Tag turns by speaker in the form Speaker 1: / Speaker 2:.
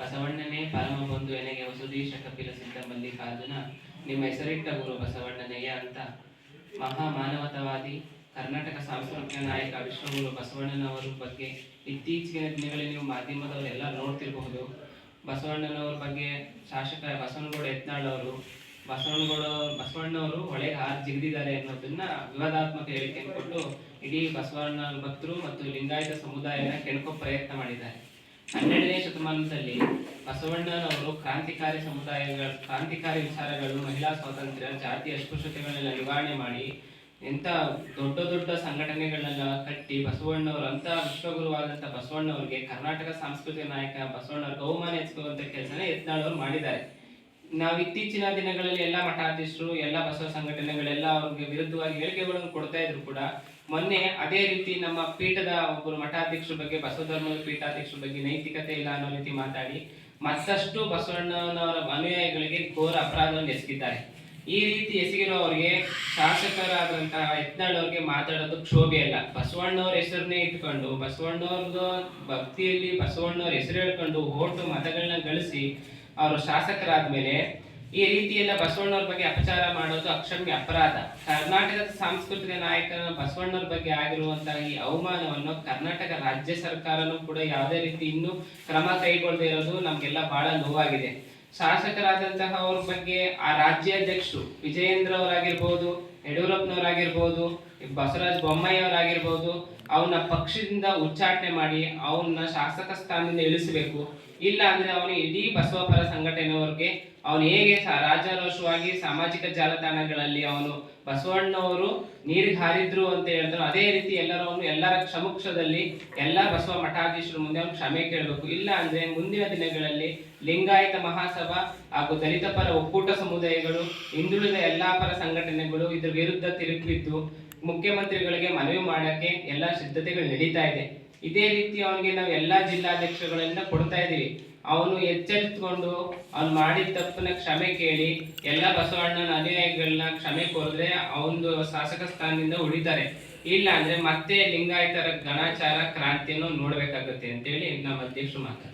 Speaker 1: ಬಸವಣ್ಣನೇ ಪರಮ ಬಂಧು ಎನೆಗೆ ವಸುದೀಶ ಕಪಿಲ ಸಿದ್ಧ ಮಲ್ಲಿಕಾರ್ಜುನ ನಿಮ್ಮ ಹೆಸರಿಟ್ಟ ಗುರು ಬಸವಣ್ಣನೆಯ ಅಂತ ಮಹಾ ಮಾನವತಾವಾದಿ ಕರ್ನಾಟಕ ಸಾಂಸ್ಕೃತಿಕ ನಾಯಕ ವಿಶ್ವಗುರು ಬಸವಣ್ಣನವರ ಬಗ್ಗೆ ಇತ್ತೀಚಿನ ದಿನಗಳಲ್ಲಿ ನೀವು ಮಾಧ್ಯಮದವರೆಲ್ಲ ನೋಡ್ತಿರಬಹುದು. ಬಸವಣ್ಣನವರ ಬಗ್ಗೆ ಶಾಸಕ ಬಸವನಗೌಡ ಯತ್ನಾಳ್ ಅವರು ಬಸವನಗೌಡ, ಬಸವಣ್ಣವರು ಒಳಗೆ ಹಾರು ಜಿಗಿದಿದ್ದಾರೆ ಅನ್ನೋದನ್ನ ವಿವಾದಾತ್ಮಕ ಹೇಳಿಕೆಯನ್ನು ಕೊಟ್ಟು ಇಡೀ ಬಸವಣ್ಣ ಭಕ್ತರು ಮತ್ತು ಲಿಂಗಾಯತ ಸಮುದಾಯನ ಕೆಣಕೋ ಪ್ರಯತ್ನ ಮಾಡಿದ್ದಾರೆ. ಹನ್ನೆರಡನೇ ಶತಮಾನದಲ್ಲಿ ಬಸವಣ್ಣನವರು ಕ್ರಾಂತಿಕಾರಿ ಸಮುದಾಯಗಳ ಕ್ರಾಂತಿಕಾರಿ ವಿಚಾರಗಳು ಮಹಿಳಾ ಸ್ವಾತಂತ್ರ್ಯ, ಜಾತಿ ಅಸ್ಪೃಶ್ಯತೆಗಳನ್ನೆಲ್ಲ ನಿವಾರಣೆ ಮಾಡಿ ಎಂತ ದೊಡ್ಡ ದೊಡ್ಡ ಸಂಘಟನೆಗಳನ್ನೆಲ್ಲ ಕಟ್ಟಿ ಬಸವಣ್ಣವರು ಅಂತ ವಿಶ್ವಗುರುವಾದಂಥ ಬಸವಣ್ಣವರಿಗೆ ಕರ್ನಾಟಕ ಸಾಂಸ್ಕೃತಿಕ ನಾಯಕ ಬಸವಣ್ಣವ್ರ ಬಹುಮಾನ ಹೆಚ್ಚುವಂಥ ಕೆಲಸನ ಯತ್ನಾಳ್ ಮಾಡಿದ್ದಾರೆ. ನಾವು ಇತ್ತೀಚಿನ ದಿನಗಳಲ್ಲಿ ಎಲ್ಲ ಮಠಾಧೀಶರು, ಎಲ್ಲ ಬಸವ ಸಂಘಟನೆಗಳೆಲ್ಲ ಅವ್ರಿಗೆ ವಿರುದ್ಧವಾಗಿ ಹೇಳಿಕೆಗಳನ್ನು ಕೊಡ್ತಾ ಇದ್ರು ಕೂಡ, ಮೊನ್ನೆ ಅದೇ ರೀತಿ ನಮ್ಮ ಪೀಠದ ಒಬ್ಬರು ಮಠಾಧ್ಯಕ್ಷರ ಬಗ್ಗೆ, ಬಸವ ಧರ್ಮದ ಪೀಠಾಧ್ಯಕ್ಷರ ಬಗ್ಗೆ ನೈತಿಕತೆ ಇಲ್ಲ ಅನ್ನೋ ರೀತಿ ಮಾತಾಡಿ, ಮತ್ತಷ್ಟು ಬಸವಣ್ಣನವರ ಅನುಯಾಯಿಗಳಿಗೆ ಘೋರ ಅಪರಾಧವನ್ನು ಎಸಗಿದ್ದಾರೆ. ಈ ರೀತಿ ಎಸಗಿರೋರಿಗೆ ಶಾಸಕರಾದಂತಹ ಯತ್ನಾಳ್ ಅವ್ರಿಗೆ ಮಾತಾಡೋದು ಕ್ಷೋಭೆ ಅಲ್ಲ. ಬಸವಣ್ಣವ್ರ ಹೆಸರನ್ನೇ ಇಟ್ಕೊಂಡು ಬಸವಣ್ಣವ್ರದ್ದು ಭಕ್ತಿಯಲ್ಲಿ ಬಸವಣ್ಣವ್ರ ಹೆಸರು ಹೇಳ್ಕೊಂಡು, ಓಟು ಮತಗಳನ್ನ ಗಳಿಸಿ ಅವರು ಶಾಸಕರಾದ್ಮೇಲೆ ಈ ರೀತಿಯೆಲ್ಲ ಬಸವಣ್ಣವ್ರ ಬಗ್ಗೆ ಅಪಚಾರ ಮಾಡೋದು ಅಕ್ಷಮ್ಯ ಅಪರಾಧ. ಕರ್ನಾಟಕದ ಸಾಂಸ್ಕೃತಿಕ ನಾಯಕರ ಬಸವಣ್ಣವ್ರ ಬಗ್ಗೆ ಆಗಿರುವಂತಹ ಈ ಅವಮಾನವನ್ನು ಕರ್ನಾಟಕ ರಾಜ್ಯ ಸರ್ಕಾರನು ಕೂಡ ಯಾವುದೇ ರೀತಿ ಇನ್ನೂ ಕ್ರಮ ಕೈಗೊಳ್ಳದೆ ಇರೋದು ನಮಗೆಲ್ಲ ಬಹಳ ನೋವಾಗಿದೆ. ಶಾಸಕರಾದಂತಹ ಅವ್ರ ಬಗ್ಗೆ ಆ ರಾಜ್ಯಾಧ್ಯಕ್ಷರು ವಿಜಯೇಂದ್ರ ಅವರಾಗಿರ್ಬೋದು ಯಡಿಯೂರಪ್ಪನವರಾಗಿರ್ಬೋದು ಬಸವರಾಜ ಬೊಮ್ಮಾಯಿ ಅವರಾಗಿರ್ಬೋದು ಅವನ ಪಕ್ಷದಿಂದ ಉಚ್ಚಾಟನೆ ಮಾಡಿ ಅವನ್ನ ಶಾಸಕ ಸ್ಥಾನದಿಂದ ಇಳಿಸಬೇಕು. ಇಲ್ಲ ಅಂದ್ರೆ ಅವನು ಇಡೀ ಬಸವಪರ ಸಂಘಟನೆಯವ್ರಿಗೆ ಅವನು ಹೇಗೆ ರಾಜಾರೋಷವಾಗಿ ಸಾಮಾಜಿಕ ಜಾಲತಾಣಗಳಲ್ಲಿ ಅವನು ಬಸವಣ್ಣವರು ನೀರಿಗೆ ಹಾರಿದ್ರು ಅಂತ ಹೇಳಿದ್ರು, ಅದೇ ರೀತಿ ಎಲ್ಲರವನು ಎಲ್ಲರ ಸಮಕ್ಷದಲ್ಲಿ ಎಲ್ಲ ಬಸವ ಮಠಾಧೀಶರ ಮುಂದೆ ಅವನು ಕ್ಷಮೆ ಕೇಳಬೇಕು. ಇಲ್ಲ ಅಂದ್ರೆ ಮುಂದಿನ ದಿನಗಳಲ್ಲಿ ಲಿಂಗಾಯತ ಮಹಾಸಭಾ ಹಾಗೂ ದಲಿತ ಪರ ಒಕ್ಕೂಟ ಸಮುದಾಯಗಳು ಹಿಂದುಳಿದ ಎಲ್ಲಾ ಪರ ಸಂಘಟನೆಗಳು ಇದ್ರ ವಿರುದ್ಧ ತಿರುಗಿದ್ದು ಮುಖ್ಯಮಂತ್ರಿಗಳಿಗೆ ಮನವಿ ಮಾಡಕ್ಕೆ ಎಲ್ಲ ಸಿದ್ಧತೆಗಳು ನಡೀತಾ ಇದೆ. ಇದೇ ರೀತಿ ಅವನಿಗೆ ನಾವು ಎಲ್ಲಾ ಜಿಲ್ಲಾಧ್ಯಕ್ಷಗಳನ್ನ ಕೊಡ್ತಾ ಇದ್ದೀವಿ. ಅವನು ಎಚ್ಚರಿಸಿಕೊಂಡು ಅವ್ನು ಮಾಡಿದ ತಪ್ಪನ್ನ ಕ್ಷಮೆ ಕೇಳಿ ಎಲ್ಲ ಬಸವಣ್ಣನ ಅನುಯಾಯಿಗಳನ್ನ ಕ್ಷಮೆ ಕೋರಿದ್ರೆ ಅವನು ಶಾಸಕ ಸ್ಥಾನದಿಂದ ಉಳಿತಾರೆ. ಇಲ್ಲ ಅಂದ್ರೆ ಮತ್ತೆ ಲಿಂಗಾಯತರ ಗಣಾಚಾರ ಕ್ರಾಂತಿಯನ್ನು ನೋಡಬೇಕಾಗುತ್ತೆ ಅಂತೇಳಿ ನಮ್ಮ ಅಧ್ಯಕ್ಷರು ಮಾತಾಡ್ತಾರೆ.